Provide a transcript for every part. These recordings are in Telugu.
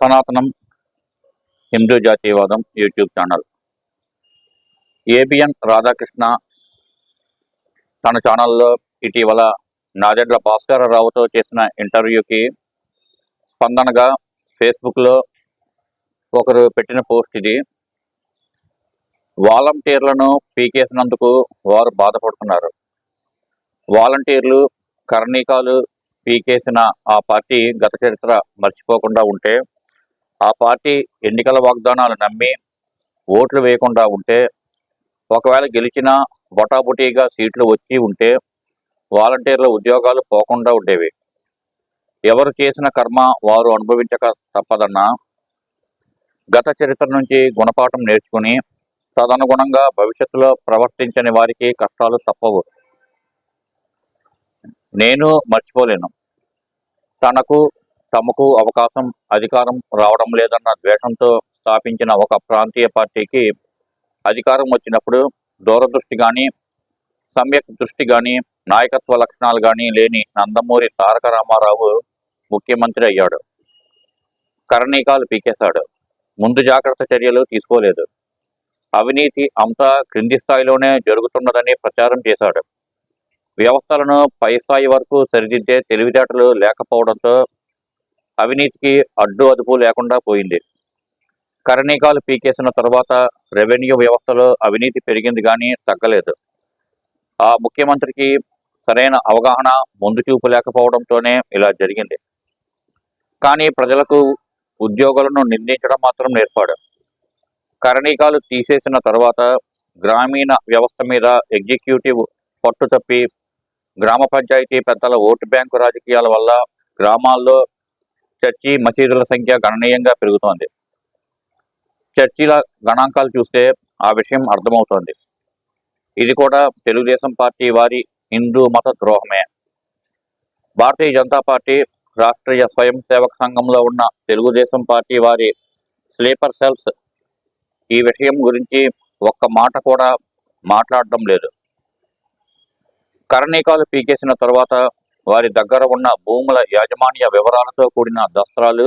సనాతనం హిందూ జాతీయవాదం యూట్యూబ్ ఛానల్. ఏబిఎన్ రాధాకృష్ణ తన ఛానల్లో ఇటీవల నాదెండ్ల భాస్కరరావుతో చేసిన ఇంటర్వ్యూకి స్పందనగా ఫేస్బుక్లో ఒకరు పెట్టిన పోస్ట్ ఇది. వాలంటీర్లను పీకేసినందుకు వారు బాధపడుతున్నారు. వాలంటీర్లు కర్ణీకాలు పీకేసిన ఆ పార్టీ గత చరిత్ర మర్చిపోకుండా ఉంటే ఆ పార్టీ ఎన్నికల వాగ్దానాలు నమ్మి ఓట్లు వేయకుండా ఉంటే ఒకవేళ గెలిచినా బొటాబుటీగా సీట్లు వచ్చి ఉంటే వాలంటీర్ల ఉద్యోగాలు పోకుండా ఉండేవి. ఎవరు చేసిన కర్మ వారు అనుభవించక తప్పదన్నా గత చరిత్ర నుంచి గుణపాఠం నేర్చుకుని తదనుగుణంగా భవిష్యత్తులో ప్రవర్తించని వారికి కష్టాలు తప్పవు. నేను మర్చిపోలేను. తనకు తమకు అవకాశం అధికారం రావడం లేదన్న ద్వేషంతో స్థాపించిన ఒక ప్రాంతీయ పార్టీకి అధికారం వచ్చినప్పుడు దూరదృష్టి కానీ సమ్యక్ దృష్టి కానీ నాయకత్వ లక్షణాలు కానీ లేని నందమూరి తారక రామారావు ముఖ్యమంత్రి అయ్యాడు. కరణీకాలు పీకేశాడు. ముందు జాగ్రత్త చర్యలు తీసుకోలేదు. అవినీతి అంతా క్రింది స్థాయిలోనే జరుగుతున్నదని ప్రచారం చేశాడు. వ్యవస్థలను పై స్థాయి వరకు సరిదిద్దే తెలివితేటలు లేకపోవడంతో అవినీతికి అడ్డు అదుపు లేకుండా పోయింది. కరణీకాలు పీకేసిన తర్వాత రెవెన్యూ వ్యవస్థలో అవినీతి పెరిగింది కానీ తగ్గలేదు. ఆ ముఖ్యమంత్రికి సరైన అవగాహన ముందు చూపు లేకపోవడంతోనే ఇలా జరిగింది. కానీ ప్రజలకు ఉద్యోగులను నిందించడం మాత్రం నేర్పాడు. కరణీకాలు తీసేసిన తర్వాత గ్రామీణ వ్యవస్థ మీద ఎగ్జిక్యూటివ్ పట్టు తప్పి గ్రామ పంచాయతీ పెద్దల ఓటు బ్యాంకు రాజకీయాల వల్ల గ్రామాల్లో చర్చి మసీదుల సంఖ్య గణనీయంగా పెరుగుతోంది. చర్చిల గణాంకాలు చూస్తే ఆ విషయం అర్థమవుతోంది. ఇది కూడా తెలుగుదేశం పార్టీ వారి హిందూ మత ద్రోహమే. భారతీయ జనతా పార్టీ రాష్ట్రీయ స్వయం సేవక సంఘంలో ఉన్న తెలుగుదేశం పార్టీ వారి స్లీపర్ సెల్స్ ఈ విషయం గురించి ఒక్క మాట కూడా మాట్లాడడం లేదు. కరణీకాలు పీకేసిన తర్వాత వారి దగ్గర ఉన్న భూముల యాజమాన్య వివరాలతో కూడిన దస్త్రాలు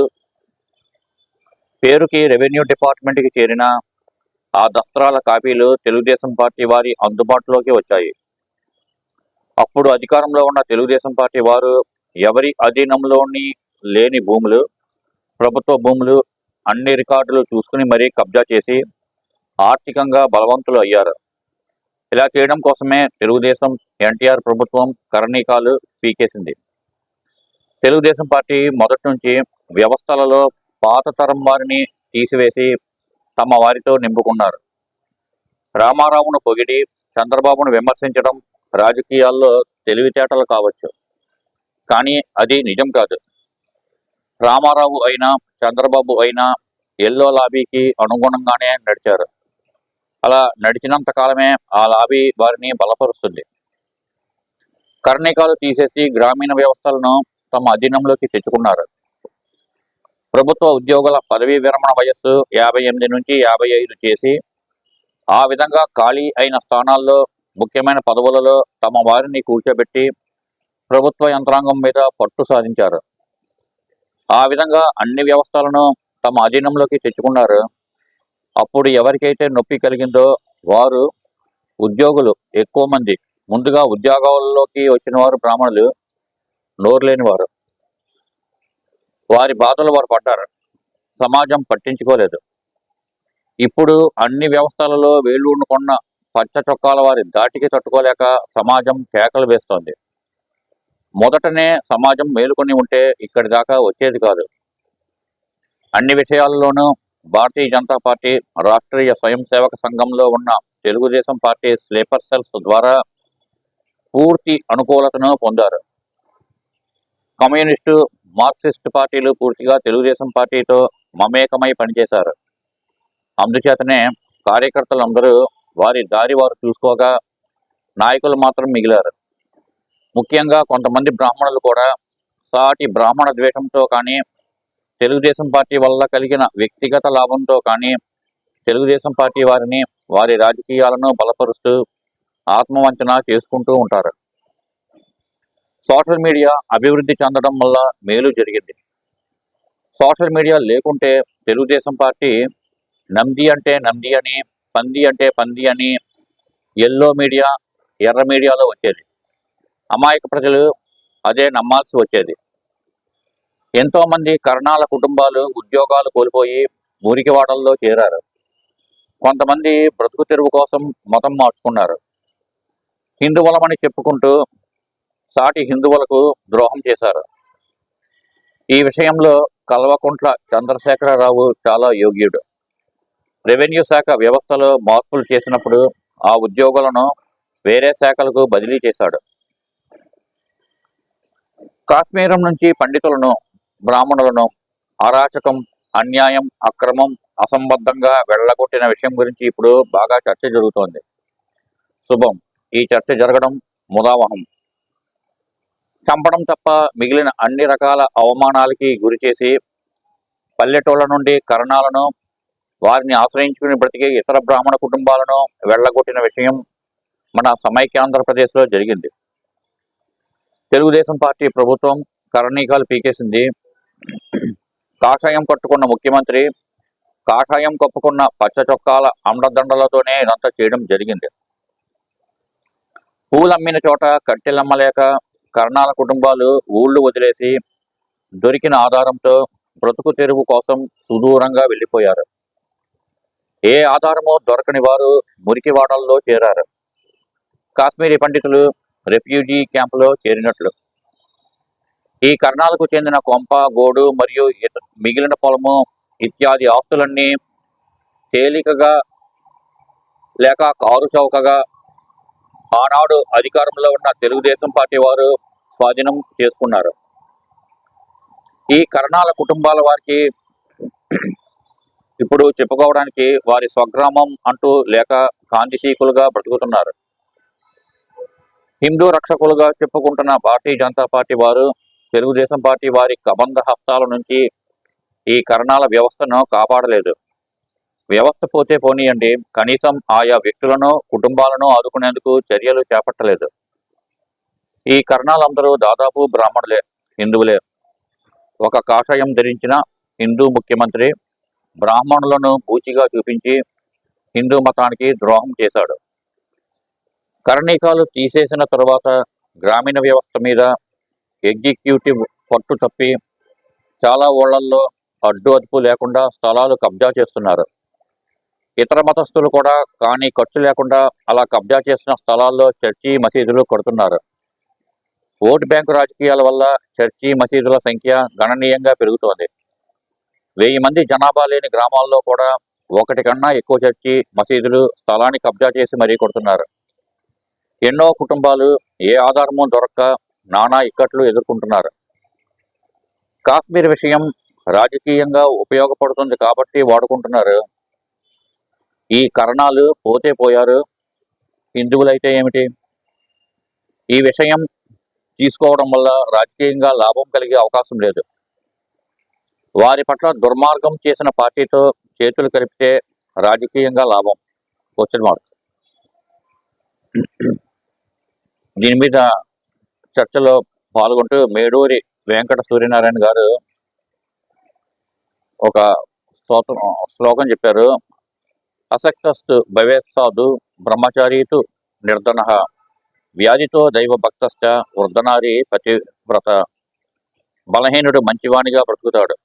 పేరుకి రెవెన్యూ డిపార్ట్మెంట్కి చేరిన ఆ దస్త్రాల కాపీలు తెలుగుదేశం పార్టీ వారి అందుబాటులోకి వచ్చాయి. అప్పుడు అధికారంలో ఉన్న తెలుగుదేశం పార్టీ వారు ఎవరి అధీనంలోని లేని భూములు ప్రభుత్వ భూములు అన్ని రికార్డులు చూసుకుని మరీ కబ్జా చేసి ఆర్థికంగా బలవంతులు అయ్యారు. ఇలా చేయడం కోసమే తెలుగుదేశం ఎన్టీఆర్ ప్రభుత్వం కరణీకాలు పీకేసింది. తెలుగుదేశం పార్టీ మొదటి నుంచి వ్యవస్థలలో పాత తరం వారిని తీసివేసి తమ వారితో నింపుకున్నారు. రామారావును పొగిడి చంద్రబాబును విమర్శించడం రాజకీయాల్లో తెలివితేటలు కావచ్చు. కానీ అది నిజం కాదు. రామారావు అయినా చంద్రబాబు అయినా ఎల్లో లాబీకి అనుగుణంగానే నడిచారు. అలా నడిచినంత కాలమే ఆ లాబీ వారిని బలపరుస్తుంది. కర్ణికాలు తీసేసి గ్రామీణ వ్యవస్థలను తమ అధీనంలోకి తెచ్చుకున్నారు. ప్రభుత్వ ఉద్యోగుల పదవీ విరమణ వయస్సు యాభై ఎనిమిది నుంచి యాభై ఐదు చేసి ఆ విధంగా ఖాళీ అయిన స్థానాల్లో ముఖ్యమైన పదవులలో తమ వారిని కూర్చోబెట్టి ప్రభుత్వ యంత్రాంగం మీద పట్టు సాధించారు. ఆ విధంగా అన్ని వ్యవస్థలను తమ అధీనంలోకి తెచ్చుకున్నారు. అప్పుడు ఎవరికైతే నొప్పి కలిగిందో వారు ఉద్యోగులు ఎక్కువ మంది. ముందుగా ఉద్యోగాల్లోకి వచ్చిన వారు బ్రాహ్మణులు నోరు లేని వారు. వారి బాధలు వారు పడ్డారు. సమాజం పట్టించుకోలేదు. ఇప్పుడు అన్ని వ్యవస్థలలో వేళ్ళూనుకున్న పచ్చ చొక్కాల వారి దాటికి తట్టుకోలేక సమాజం కేకలు వేస్తోంది. మొదటనే సమాజం మేలుకొని ఉంటే ఇక్కడి దాకా వచ్చేది కాదు. అన్ని విషయాల్లోనూ భారతీయ జనతా పార్టీ రాష్ట్రీయ స్వయం సేవక సంఘంలో ఉన్న తెలుగుదేశం పార్టీ స్లీపర్ సెల్స్ ద్వారా పూర్తి అనుకూలతను పొందారు. కమ్యూనిస్టు మార్క్సిస్ట్ పార్టీలు పూర్తిగా తెలుగుదేశం పార్టీతో మమేకమై పనిచేశారు. అందుచేతనే కార్యకర్తలందరూ వారి దారి వారు చూసుకోగా నాయకులు మాత్రం మిగిలారు. ముఖ్యంగా కొంతమంది బ్రాహ్మణులు కూడా సాటి బ్రాహ్మణ ద్వేషంతో కానీ తెలుగుదేశం పార్టీ వల్ల కలిగిన వ్యక్తిగత లాభంతో కానీ తెలుగుదేశం పార్టీ వారిని వారి రాజకీయాలను బలపరుస్తూ ఆత్మవంచన చేసుకుంటూ ఉంటారు. సోషల్ మీడియా అభివృద్ధి చెందడం వల్ల మేలు జరిగింది. సోషల్ మీడియా లేకుంటే తెలుగుదేశం పార్టీ నంది అంటే నంది అని పంది అంటే పంది అని ఎల్లో మీడియా ఎర్ర మీడియాలో వచ్చేది. అమాయక ప్రజలు అదే నమ్మాల్సి వచ్చేది. ఎంతోమంది కరణాల కుటుంబాలు ఉద్యోగాలు కోల్పోయి మురికివాడల్లో చేరారు. కొంతమంది బ్రతుకు తెరువు కోసం మతం మార్చుకున్నారు. హిందువులమని చెప్పుకుంటూ సాటి హిందువులకు ద్రోహం చేశారు. ఈ విషయంలో కల్వకుంట్ల చంద్రశేఖరరావు చాలా యోగ్యుడు. రెవెన్యూ శాఖ వ్యవస్థలో మార్పులు చేసినప్పుడు ఆ ఉద్యోగులను వేరే శాఖలకు బదిలీ చేశాడు. కాశ్మీరం నుంచి పండితులను బ్రాహ్మణులను అరాచకం అన్యాయం అక్రమం అసంబద్ధంగా వెళ్ళగొట్టిన విషయం గురించి ఇప్పుడు బాగా చర్చ జరుగుతోంది. శుభం. ఈ చర్చ జరగడం ముదావహం. చంపడం తప్ప మిగిలిన అన్ని రకాల అవమానాలకి గురి చేసి పల్లెటూళ్ళ నుండి కరణాలను వారిని ఆశ్రయించుకుని బ్రతికే ఇతర బ్రాహ్మణ కుటుంబాలను వెళ్ళగొట్టిన విషయం మన సమైక్యాంధ్రప్రదేశ్లో జరిగింది. తెలుగుదేశం పార్టీ ప్రభుత్వం కరణీకాలు పీకేసింది. కాషాయం కట్టుకున్న ముఖ్యమంత్రి కాషాయం కప్పుకున్న పచ్చ చొక్కాల అండదండలతోనే ఇదంతా చేయడం జరిగింది. పూలమ్మిన చోట కట్టెలమ్మలేక కర్ణాల కుటుంబాలు ఊళ్ళు వదిలేసి దొరికిన ఆధారంతో బ్రతుకు తెరువు కోసం సుదూరంగా వెళ్ళిపోయారు. ఏ ఆధారమో దొరకని వారు మురికివాడల్లో చేరారు. కాశ్మీరీ పండితులు రెఫ్యూజీ క్యాంపులో చేరినట్లు. ఈ కర్ణాలకు చెందిన కొంప గోడు మరియు మిగిలిన పొలము ఇత్యాది ఆస్తులన్నీ తేలికగా లేక కారు చౌకగా ఆనాడు అధికారంలో ఉన్న తెలుగుదేశం పార్టీ వారు స్వాధీనం చేసుకున్నారు. ఈ కరణాల కుటుంబాల వారికి ఇప్పుడు చెప్పుకోవడానికి వారి స్వగ్రామం అంటూ లేక కాంతిశీకులుగా బ్రతుకుతున్నారు. హిందూ రక్షకులుగా చెప్పుకుంటున్న భారతీయ జనతా పార్టీ వారు తెలుగుదేశం పార్టీ వారి కబంధ హస్తాల నుంచి ఈ కరణాల వ్యవస్థను కాపాడలేదు. వ్యవస్థ పోతే పోనీయండి. కనీసం ఆయా వ్యక్తులను కుటుంబాలను ఆదుకునేందుకు చర్యలు చేపట్టలేదు. ఈ కరణాలందరూ దాదాపు బ్రాహ్మణులే హిందువులే. ఒక కాషాయం ధరించిన హిందూ ముఖ్యమంత్రి బ్రాహ్మణులను పూచిగా చూపించి హిందూ మతానికి ద్రోహం చేశాడు. కరణీకాలు తీసేసిన తరువాత గ్రామీణ వ్యవస్థ మీద ఎగ్జిక్యూటివ్ పట్టు తప్పి చాలా ఊళ్ళల్లో అడ్డు అదుపు లేకుండా స్థలాలు కబ్జా చేస్తున్నారు. ఇతర మతస్థులు కూడా కానీ ఖర్చు లేకుండా అలా కబ్జా చేసిన స్థలాల్లో చర్చి మసీదులు కడుతున్నారు. ఓటు బ్యాంకు రాజకీయాల వల్ల చర్చి మసీదుల సంఖ్య గణనీయంగా పెరుగుతోంది. వెయ్యి మంది జనాభా లేని గ్రామాల్లో కూడా ఒకటి కన్నా ఎక్కువ చర్చి మసీదులు స్థలాన్ని కబ్జా చేసి మరీ కొడుతున్నారు. ఎన్నో కుటుంబాలు ఏ ఆధారమూ దొరక్క నానా ఇక్కట్లు ఎదుర్కొంటున్నారు. కాశ్మీర్ విషయం రాజకీయంగా ఉపయోగపడుతుంది కాబట్టి వాడుకుంటున్నారు. ఈ కరణాలు పోతే పోయారు. హిందువులైతే ఏమిటి? ఈ విషయం తీసుకోవడం వల్ల రాజకీయంగా లాభం కలిగే అవకాశం లేదు. వారి పట్ల దుర్మార్గం చేసిన పార్టీతో చేతులు కలిపితే రాజకీయంగా లాభం. క్వశ్చన్ మార్క్ దీని మీద చర్చలో పాల్గొంటూ మేడూరి వెంకట సూర్యనారాయణ గారు ఒక స్తోత్రం శ్లోకం చెప్పారు. అసక్తస్తు భవేత్సాధు బ్రహ్మచారీతు నిర్ధన వ్యాధితో దైవ భక్తస్థ వృద్ధనారి పతివ్రత. బలహీనుడు మంచివాణిగా బ్రతుకుతాడు.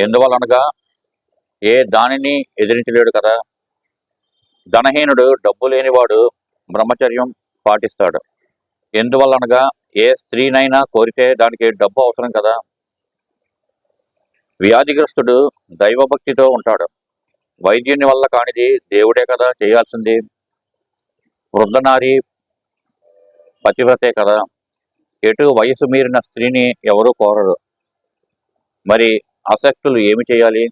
ఎందువలనగా ఏ దానిని ఎదిరించలేడు కదా. ధనహీనుడు డబ్బు లేనివాడు బ్రహ్మచర్యం పాటిస్తాడు. ఎందువలనగా ఏ స్త్రీనైనా కోరితే దానికి డబ్బు అవసరం కదా? వ్యాధిగ్రస్తుడు దైవభక్తితో ఉంటాడు. వైద్యుని వల్ల కానిది దేవుడే కదా చేయాల్సింది. వృద్ధనారి పతివ్రతే కదా. ఎటు వయసు మీరిన స్త్రీని ఎవరూ కోరరు. మరి ఆసక్తులు ఏమి చేయాలి?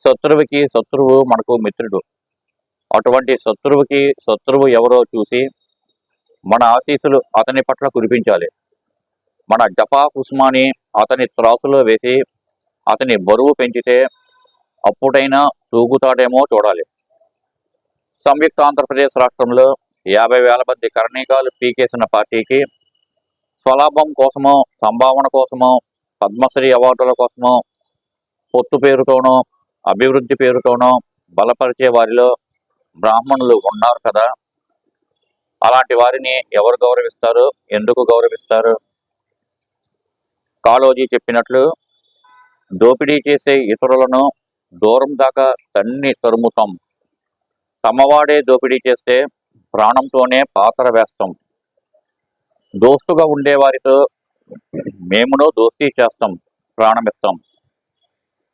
శత్రువుకి శత్రువు మనకు మిత్రుడు. అటువంటి శత్రువుకి శత్రువు ఎవరో చూసి మన ఆశీస్సులు అతని పట్ల కురిపించాలి. మన జపా కుస్మాని అతని త్రాసులో వేసి అతని బరువు పెంచితే అప్పుడైనా తూగుతాడేమో చూడాలి. సంయుక్త ఆంధ్రప్రదేశ్ రాష్ట్రంలో యాభై వేల మంది కరణీకాలు పీకేసిన పార్టీకి స్వలాభం కోసమో సంభావన కోసమో పద్మశ్రీ అవార్డుల కోసమో పొత్తు పేరుతోనో అభివృద్ధి పేరుతోనో బలపరిచే వారిలో బ్రాహ్మణులు ఉన్నారు కదా. అలాంటి వారిని ఎవరు గౌరవిస్తారు? ఎందుకు గౌరవిస్తారు? కాళోజీ చెప్పినట్లు దోపిడీ చేసే ఇతరులను దూరం దాకా తన్ని తరుముతాం. తమవాడే దోపిడీ చేస్తే ప్రాణంతోనే పాతర వేస్తాం. దోస్తుగా ఉండేవారితో మేమునో దోస్తీ చేస్తాం ప్రాణమిస్తాం.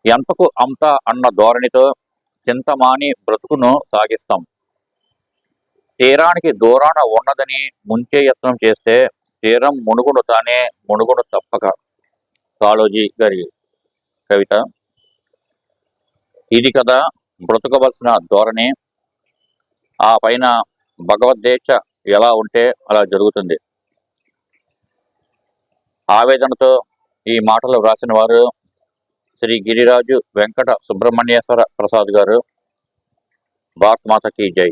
ఎంతకు అంత అన్న ధోరణితో చింతమాని బ్రతుకును సాగిస్తాం. తీరానికి దూరాన ఉన్నదని ముంచే యత్నం చేస్తే తీరం మునుగుడు తానే మునుగుడు తప్పక. కాళోజీ గారి కవిత. ఇది కదా బ్రతకవలసిన ధోరణి. ఆ పైన భగవద్దేచ్ఛ ఎలా ఉంటే అలా జరుగుతుంది. ఆవేదనతో ఈ మాటలు వ్రాసిన వారు శ్రీ గిరిరాజు వెంకట సుబ్రహ్మణ్యేశ్వర ప్రసాద్ గారు. భారత్ మాతకి జై.